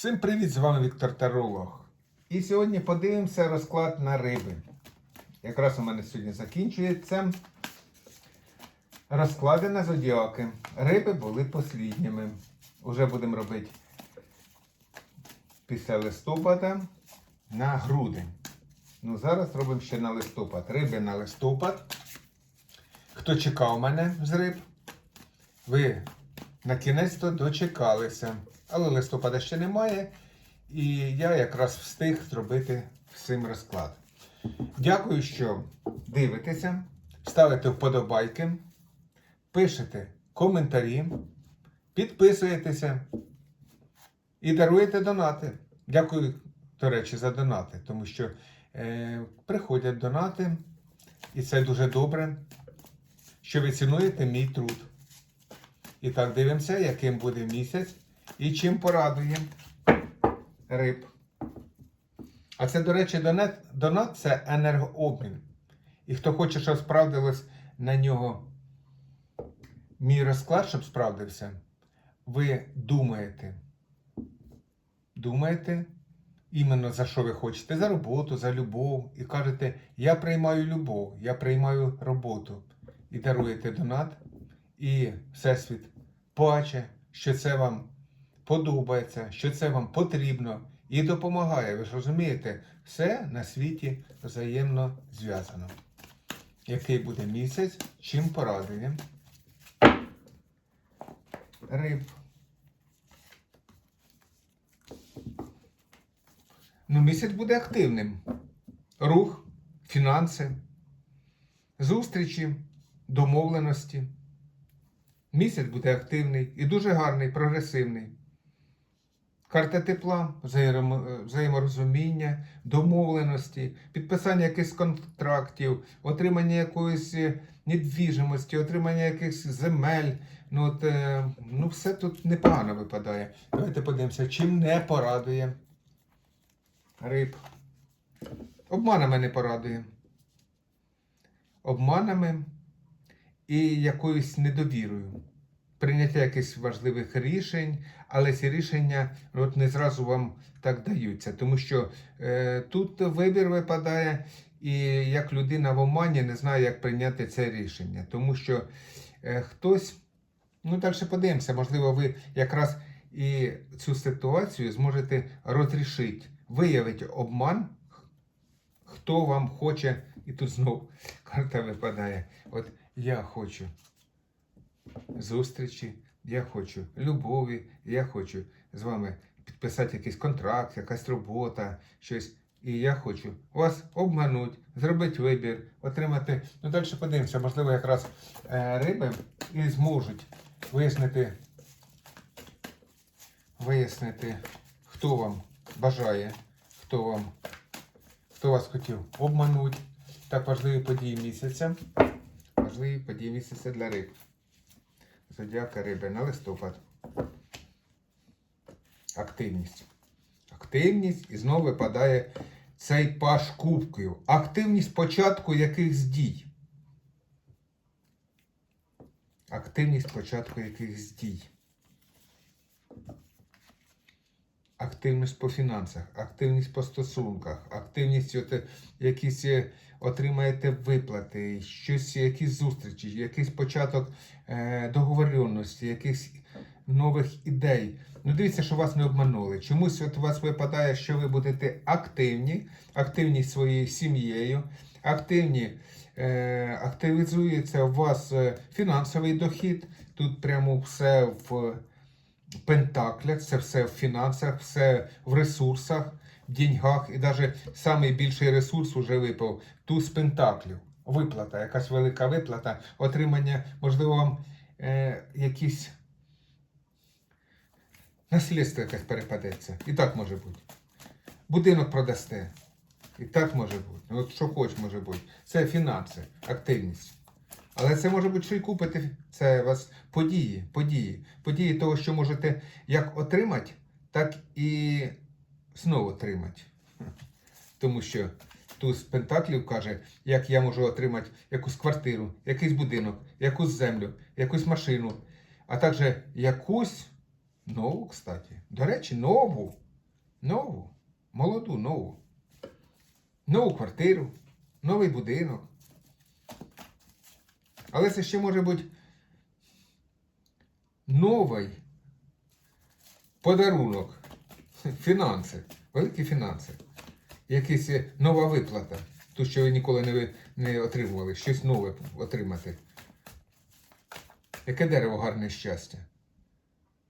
Всім привіт! З вами Віктор Таролог. І сьогодні подивимося розклад на риби. Якраз у мене сьогодні закінчується розклади на зодіаки. Риби були послідніми. Уже будемо робити після листопада на грудень. Ну, зараз робимо ще на листопад. Риби на листопад. Хто чекав мене з риб? Ви на кінець то дочекалися. Але листопада ще немає. І я якраз встиг зробити всім розклад. Дякую, що дивитеся, ставите вподобайки, пишете коментарі, підписуєтеся і даруєте донати. Дякую, до речі, за донати, тому що е, приходять донати, і це дуже добре, що ви цінуєте мій труд. І так дивимося, яким буде місяць і чим порадує риб. А це, до речі, донат, донат це енергообмін. І хто хоче, щоб справдилось на нього мій розклад, щоб справдився, ви думаєте. Думаєте іменно за що ви хочете? За роботу, за любов. І кажете, я приймаю любов, я приймаю роботу. І даруєте донат, і Всесвіт бачить, що це вам подобається, що це вам потрібно і допомагає. Ви ж розумієте, все на світі взаємно зв'язано. Який буде місяць, чим порадує риб. Ну, місяць буде активним. Рух, фінанси, зустрічі, домовленості. Місяць буде активний і дуже гарний, прогресивний. Карта тепла, взаєморозуміння, домовленості, підписання якихось контрактів, отримання якоїсь е, недвіжимості, отримання якихось земель. Ну, от, е, ну все тут непогано випадає. Давайте подивимося, чим не порадує риб. Обманами не порадує. Обманами і якоюсь недовірою. Прийняття якихось важливих рішень, але ці рішення от не зразу вам так даються, тому що е, тут вибір випадає, і як людина в омані не знає, як прийняти це рішення. Тому що е, хтось, ну далі подивимося, можливо, ви якраз і цю ситуацію зможете розрішити, виявити обман, хто вам хоче, і тут знову карта випадає. От я хочу зустрічі, я хочу любові, я хочу з вами підписати якийсь контракт, якась робота, щось. І я хочу вас обманути, зробити вибір, отримати. Ну далі подивимося, можливо, якраз е, риби і зможуть вияснити, вияснити, хто вам бажає, хто вам, хто вас хотів обманути. Так важливі події місяця. Важливі події місяця для риб. Зодіака риби на листопад. Активність. Активність і знову випадає цей паш кубків. Активність початку якихось дій. Активність початку якихось дій. Активність по фінансах, активність по стосунках, активність от, якісь е, отримаєте виплати, щось, якісь зустрічі, якийсь початок е, договоренності, якихось нових ідей. Ну, дивіться, що вас не обманули. Чомусь от у вас випадає, що ви будете активні, активні своєю сім'єю, активні, е, активізується у вас е, фінансовий дохід. Тут прямо все в пентаклях, це все в фінансах, все в ресурсах, в деньгах. І навіть найбільший ресурс вже випав туз пентаклів. Виплата, якась велика виплата, отримання, можливо, вам е, якісь наслідство якесь перепадеться. І так може бути. Будинок продасте. І так може бути. От що хоч може бути. Це фінанси, активність. Але це може бути, що і купити. Це вас події, події. Події того, що можете як отримати, так і знову отримати. Тому що туз Пентаклів каже, як я можу отримати якусь квартиру, якийсь будинок, якусь землю, якусь машину, а також якусь нову, кстати. До речі, нову. Нову, молоду, нову. Нову квартиру, новий будинок. Але це ще може бути новий подарунок. Фінанси, великі фінанси. Якась нова виплата. Ту, що ви ніколи не, не отримували, щось нове отримати. Яке дерево гарне щастя?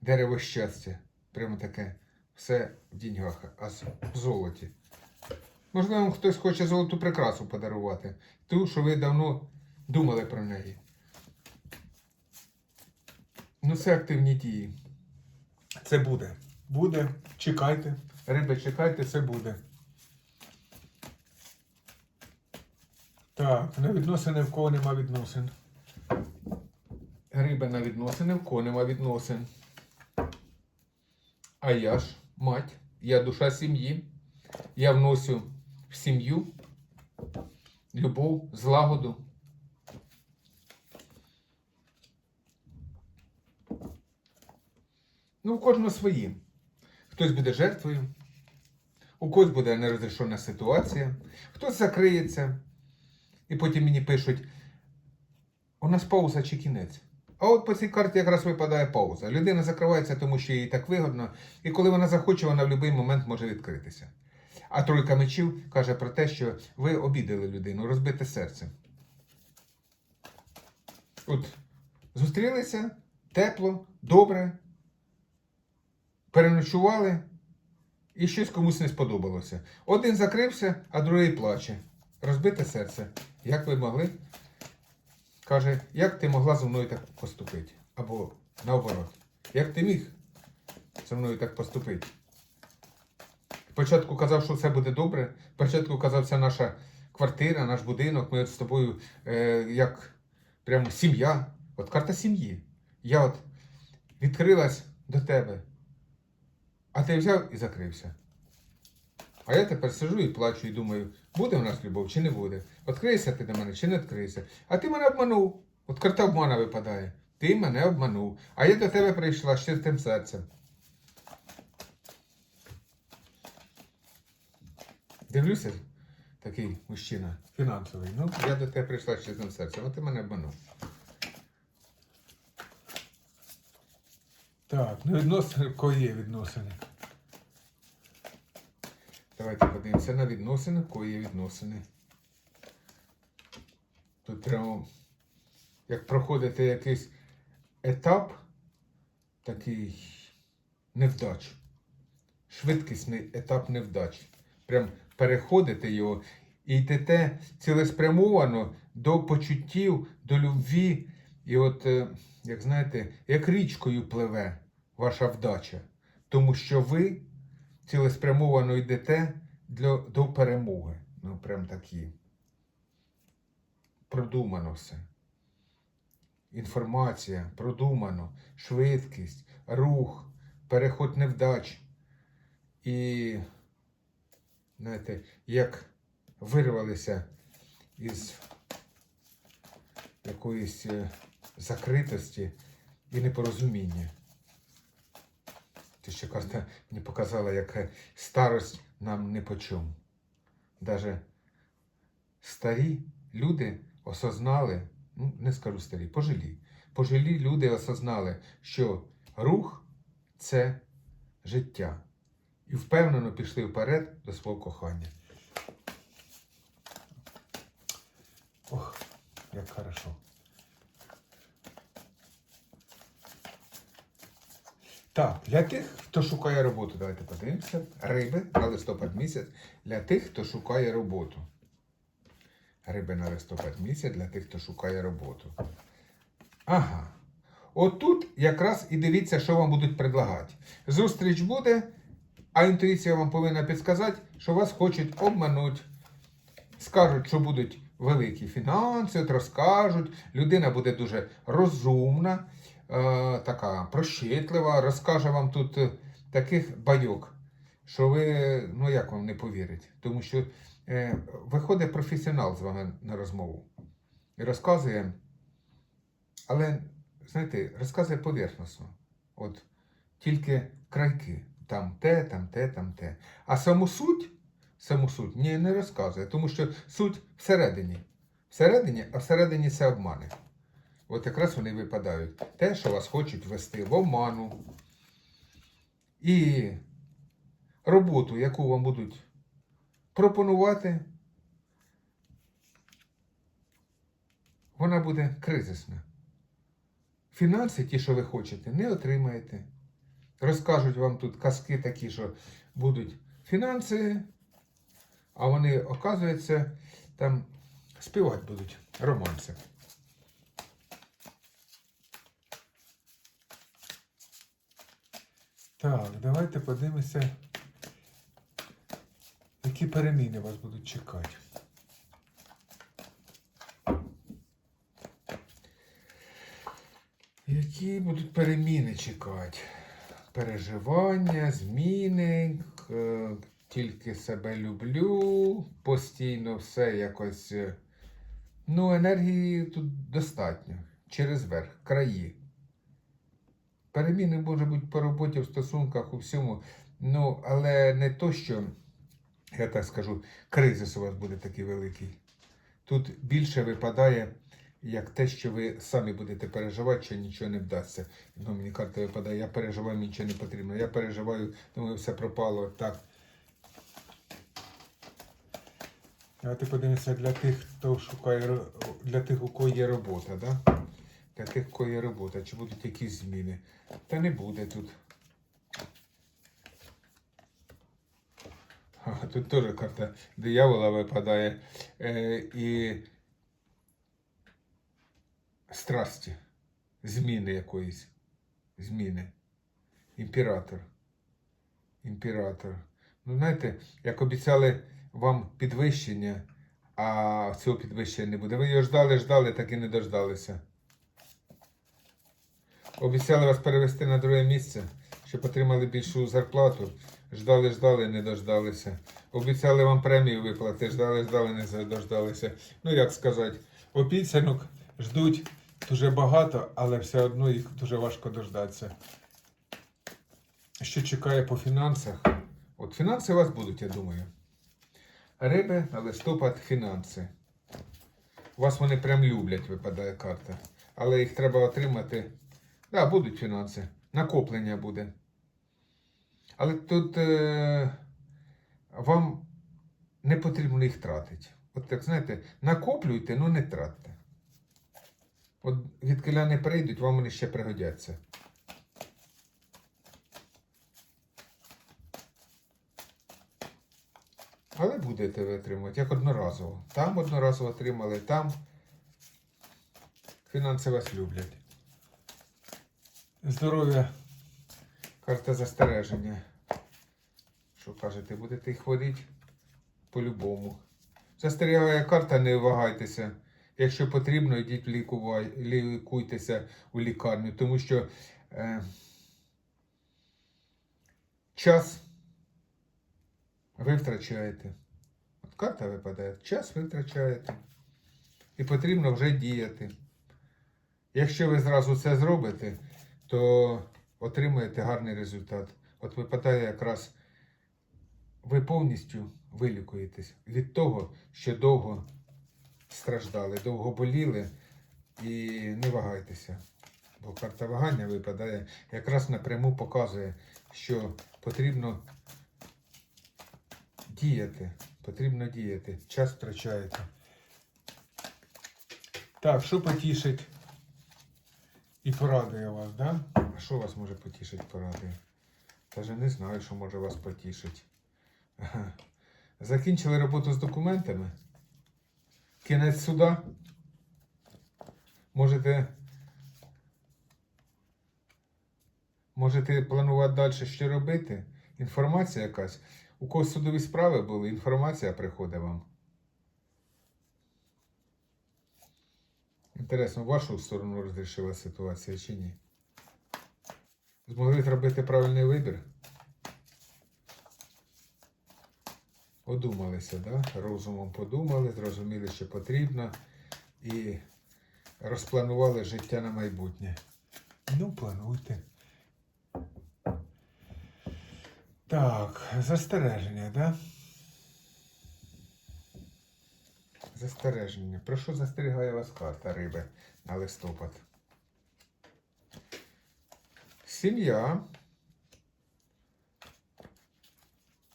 Дерево щастя. Прямо таке. Все в деньгах, а в золоті. Можливо, хтось хоче золоту прикрасу подарувати. Ту, що ви давно думали про неї. Ну, це активні дії. Це буде. Буде. Чекайте. Риби, чекайте, це буде. Так, на відносини в кого нема відносин. Риби на відносини, в кого нема відносин. А я ж мать, я душа сім'ї. Я вносю в сім'ю любов, злагоду. Ну, у кожного свої. Хтось буде жертвою, у когось буде нерозрішена ситуація, хтось закриється. І потім мені пишуть: у нас пауза чи кінець. А от по цій карті якраз випадає пауза. Людина закривається, тому що їй так вигодно, і коли вона захоче, вона в будь-який момент може відкритися. А тройка мечів каже про те, що ви обідали людину, розбите серце. От зустрілися тепло, добре, переночували, і щось комусь не сподобалося. Один закрився, а другий плаче. Розбите серце. Як ви могли? Каже, як ти могла зі мною так поступити? Або наоборот, як ти міг зі мною так поступити? Спочатку казав, що все буде добре. Спочатку казав, це наша квартира, наш будинок. Ми от з тобою е, як прямо сім'я. От карта сім'ї. Я от відкрилась до тебе, а ти взяв і закрився. А я тепер сижу і плачу і думаю, буде в нас любов чи не буде. Відкриєшся ти до мене чи не відкриєшся. А ти мене обманув. От карта обмана випадає. Ти мене обманув. А я до тебе прийшла з чистим серцем. Дивлюся, такий мужчина фінансовий. Ну, я до тебе прийшла з чистим серцем, а ти мене обманув. Так, ну відносини, кого є відносини? Давайте подивимося на відносини, кого є відносини. Тут прямо, як проходите якийсь етап, такий невдач. Швидкісний етап невдач. Прям переходите його і йдете цілеспрямовано до почуттів, до любві. І от, е, як знаєте, як річкою пливе ваша вдача. Тому що ви цілеспрямовано йдете для, до перемоги. Ну, прям такі. Продумано все. Інформація, продумано, швидкість, рух, переход невдач. І, знаєте, як вирвалися із якоїсь е, закритості і непорозуміння. Ти ще мені показала, як старость нам не по чому. Даже старі люди осознали, ну не скажу старі, пожилі. Пожилі люди осознали, що рух це життя. І впевнено пішли вперед до свого кохання. Ох, як хорошо. Так, для тих, хто шукає роботу, давайте подивимося. Риби на листопад місяць для тих, хто шукає роботу. Риби на листопад місяць для тих, хто шукає роботу. Ага. Отут якраз і дивіться, що вам будуть предлагати. Зустріч буде, а інтуїція вам повинна підказати, що вас хочуть обманути. Скажуть, що будуть великі фінанси, от розкажуть. Людина буде дуже розумна, така прощитлива, розкаже вам тут е, таких байок, що ви, ну як вам не повірить. Тому що е, виходить професіонал з вами на розмову і розказує, але, знаєте, розказує поверхносно. От тільки крайки, там те, там те, там те. А саму суть, саму суть ні, не розказує, тому що суть всередині. Всередині, а всередині це обмани. От якраз вони випадають. Те, що вас хочуть ввести в обману. І роботу, яку вам будуть пропонувати, вона буде кризисна. Фінанси, ті, що ви хочете, не отримаєте. Розкажуть вам тут казки такі, що будуть фінанси, а вони, оказується, там співати будуть романси. Так, давайте подивимося, які переміни вас будуть чекати. Які будуть переміни чекати? Переживання, зміни, е, тільки себе люблю, постійно все якось. е, Ну, енергії тут достатньо. Через верх, краї. Переміни може бути по роботі в стосунках у всьому. Ну, але не то, що, я так скажу, кризис у вас буде такий великий. Тут більше випадає як те, що ви самі будете переживати, що нічого не вдасться. Ну, мені карта випадає, я переживаю, мені нічого не потрібно. Я переживаю, думаю, все пропало. Так. Давайте подивимося для тих, хто шукає для тих, у кого є робота, да? Для тих, у кого робота, чи будуть якісь зміни. Та не буде тут. Тут теж карта диявола випадає. Е, і страсті, зміни якоїсь. Зміни. Імператор. Імператор. Ну, знаєте, як обіцяли вам підвищення, а цього підвищення не буде. Ви його ждали, ждали, так і не дождалися. Обіцяли вас перевести на друге місце, щоб отримали більшу зарплату. Ждали, ждали, не дождалися. Обіцяли вам премію виплати, ждали, ждали, не дождалися. Ну, як сказати, обіцянок ждуть дуже багато, але все одно їх дуже важко дождатися. Що чекає по фінансах? От фінанси у вас будуть, я думаю. Риби на листопад фінанси. Вас вони прям люблять, випадає карта. Але їх треба отримати. Да, будуть фінанси. Накоплення буде. Але тут е, вам не потрібно їх тратити. От так, знаєте, накоплюйте, ну не тратьте. От від не прийдуть, вам вони ще пригодяться. Але будете ви отримувати, як одноразово. Там одноразово отримали, там фінанси вас люблять. Здоров'я, карта застереження. Що кажете, будете їх водити по-любому. Застерігає карта, не вагайтеся. Якщо потрібно, йдіть лікувай, лікуйтеся у лікарню, тому що е, час ви втрачаєте. От карта випадає, час ви втрачаєте. І потрібно вже діяти. Якщо ви зразу це зробите, то отримаєте гарний результат. От випадає якраз ви повністю вилікуєтесь від того, що довго страждали, довго боліли і не вагайтеся. Бо карта вагання випадає, якраз напряму показує, що потрібно діяти. Потрібно діяти. Час втрачаєте. Так, що потішить і порадує вас, да? А що вас може потішити, порадує? Даже не знаю, що може вас потішити. Закінчили роботу з документами. Кінець суда. Можете. Можете планувати далі, що робити. Інформація якась. У когось судові справи були, інформація приходить вам. Інтересно, в вашу сторону розрішила ситуація чи ні? Змогли зробити правильний вибір? Одумалися, да? розумом подумали, зрозуміли, що потрібно, і розпланували життя на майбутнє. Ну, плануйте. Так, застереження, да? Застереження. Про що застерігає вас карта риби на листопад? Сім'я.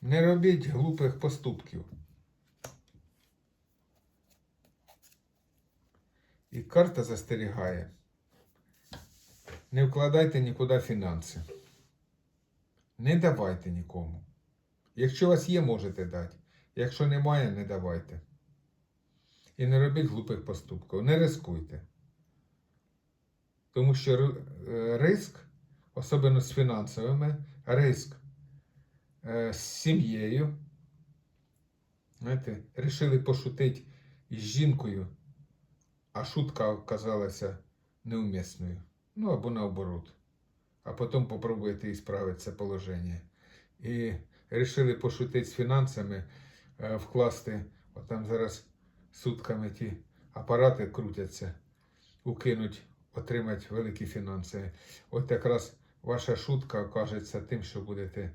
Не робіть глупих поступків. І карта застерігає. Не вкладайте нікуди фінанси. Не давайте нікому. Якщо у вас є, можете дати. Якщо немає, не давайте. І не робіть глупих поступків. Не рискуйте. Тому що е, риск, особливо з фінансовими, риск е, з сім'єю. Знаєте, рішили пошутити із жінкою, а шутка оказалася неумісною. Ну або наоборот. А потім попробуєте ісправити це положення. І рішили пошутити з фінансами, е, вкласти, от там зараз сутками ті апарати крутяться, укинуть, отримати великі фінанси. От якраз ваша шутка окажеться тим, що будете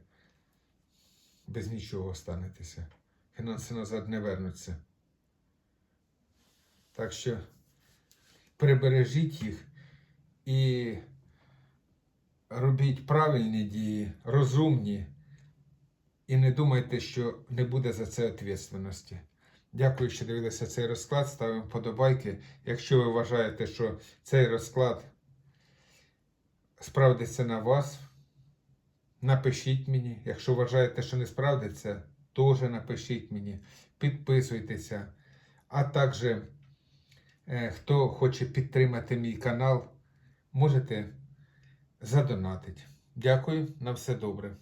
без нічого станетеся. Фінанси назад не вернуться. Так що прибережіть їх і робіть правильні дії, розумні, і не думайте, що не буде за це відповідальності. Дякую, що дивилися цей розклад. Ставимо вподобайки. Якщо ви вважаєте, що цей розклад справдиться на вас, напишіть мені. Якщо вважаєте, що не справдиться, теж напишіть мені. Підписуйтеся. А також, е, хто хоче підтримати мій канал, можете задонатити. Дякую, на все добре.